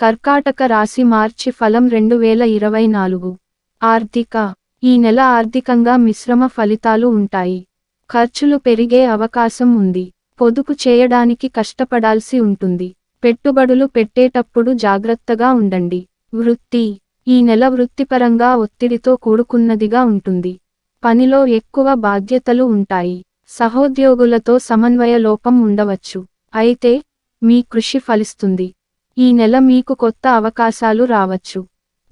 కర్కాటక రాశి మార్చి ఫలం రెండు వేల ఇరవై నాలుగు. ఆర్థిక. ఈ నెల ఆర్థికంగా మిశ్రమ ఫలితాలు ఉంటాయి. ఖర్చులు పెరిగే అవకాశం ఉంది. పొదుపు చేయడానికి కష్టపడాల్సి ఉంటుంది. పెట్టుబడులు పెట్టేటప్పుడు జాగ్రత్తగా ఉండండి. వృత్తి. ఈ నెల వృత్తిపరంగా ఒత్తిడితో కూడుకున్నదిగా ఉంటుంది. పనిలో ఎక్కువ బాధ్యతలు ఉంటాయి. సహోద్యోగులతో సమన్వయ లోపం ఉండవచ్చు. అయితే మీ కృషి ఫలిస్తుంది. ఈ నెల మీకు కొత్త అవకాశాలు రావచ్చు.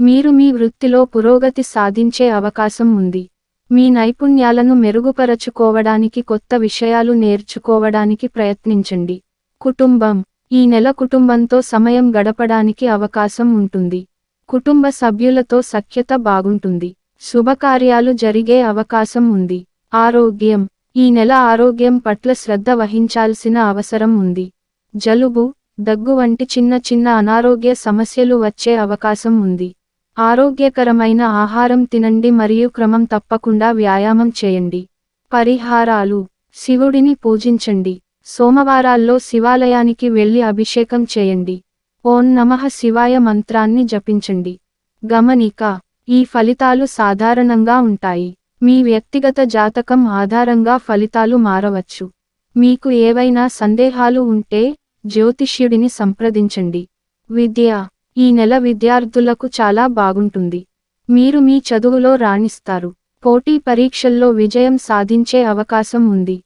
మీరు మీ వృత్తిలో పురోగతి సాధించే అవకాశం ఉంది. మీ నైపుణ్యాలను మెరుగుపరచుకోవడానికి కొత్త విషయాలు నేర్చుకోవడానికి ప్రయత్నించండి. కుటుంబం. ఈ నెల కుటుంబంతో సమయం గడపడానికి అవకాశం ఉంటుంది. కుటుంబ సభ్యులతో సఖ్యత బాగుంటుంది. శుభకార్యాలు జరిగే అవకాశం ఉంది. ఆరోగ్యం. ఈ నెల ఆరోగ్యం పట్ల శ్రద్ధ వహించాల్సిన అవసరం ఉంది. జలుబు. దగ్గు వంటి చిన్న చిన్న అనారోగ్య సమస్యలు వచ్చే అవకాశం ఉంది. ఆరోగ్యకరమైన ఆహారం తినండి మరియు క్రమం తప్పకుండా వ్యాయామం చేయండి. పరిహారాలు. శివుడిని పూజించండి. సోమవారాల్లో శివాలయానికి వెళ్ళి అభిషేకం చేయండి. ఓం నమః శివాయ మంత్రాన్ని జపించండి. గమనిక. ఈ ఫలితాలు సాధారణంగా ఉంటాయి. మీ వ్యక్తిగత జాతకం ఆధారంగా ఫలితాలు మారవచ్చు. మీకు ఏవైనా సందేహాలు ఉంటే జ్యోతిష్యుడిని సంప్రదించండి. విద్య ఈ నెల విద్యార్థులకు చాలా బాగుంటుంది. మీరు మీ చదువులో రాణిస్తారు. పోటీ పరీక్షల్లో విజయం సాధించే అవకాశం ఉంది.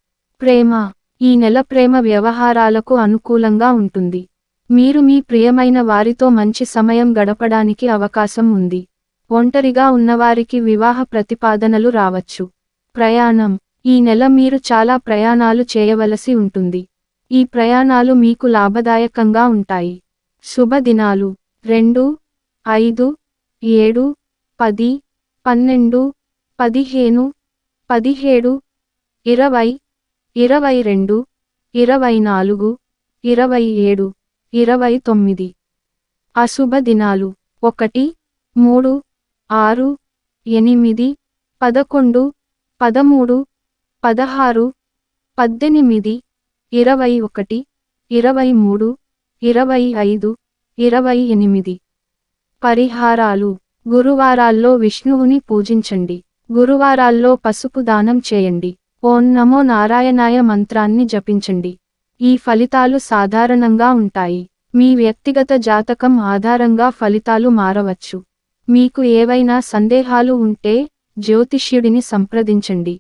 ప్రేమ ఈ నెల ప్రేమ వ్యవహారాలకు అనుకూలంగా ఉంటుంది. మీరు మీ ప్రియమైన వారితో మంచి సమయం గడపడానికి అవకాశం ఉంది. ఒంటరిగా ఉన్నవారికి వివాహ ప్రతిపాదనలు రావచ్చు. ప్రయాణం ఈ నెల మీరు చాలా ప్రయాణాలు చేయవలసి ఉంటుంది. ఈ ప్రయాణాలు మీకు లాభదాయకంగా ఉంటాయి. శుభదినాలు. రెండు ఐదు ఏడు పది పన్నెండు పదిహేను పదిహేడు ఇరవై ఇరవై రెండు ఇరవై నాలుగు ఇరవై ఏడు ఇరవై తొమ్మిది. అశుభ దినాలు ఒకటి మూడు ఆరు ఎనిమిది పదకొండు పదమూడు పదహారు పద్దెనిమిది ఇరవై ఒకటి ఇరవై మూడు ఇరవై ఐదు ఇరవై ఎనిమిది. పరిహారాలు. గురువారాల్లో విష్ణువుని పూజించండి. గురువారాల్లో పసుపు దానం చేయండి. ఓం నమో నారాయణాయ మంత్రాన్ని జపించండి. ఈ ఫలితాలు సాధారణంగా ఉంటాయి. మీ వ్యక్తిగత జాతకం ఆధారంగా ఫలితాలు మారవచ్చు. మీకు ఏవైనా సందేహాలు ఉంటే జ్యోతిష్యుడిని సంప్రదించండి.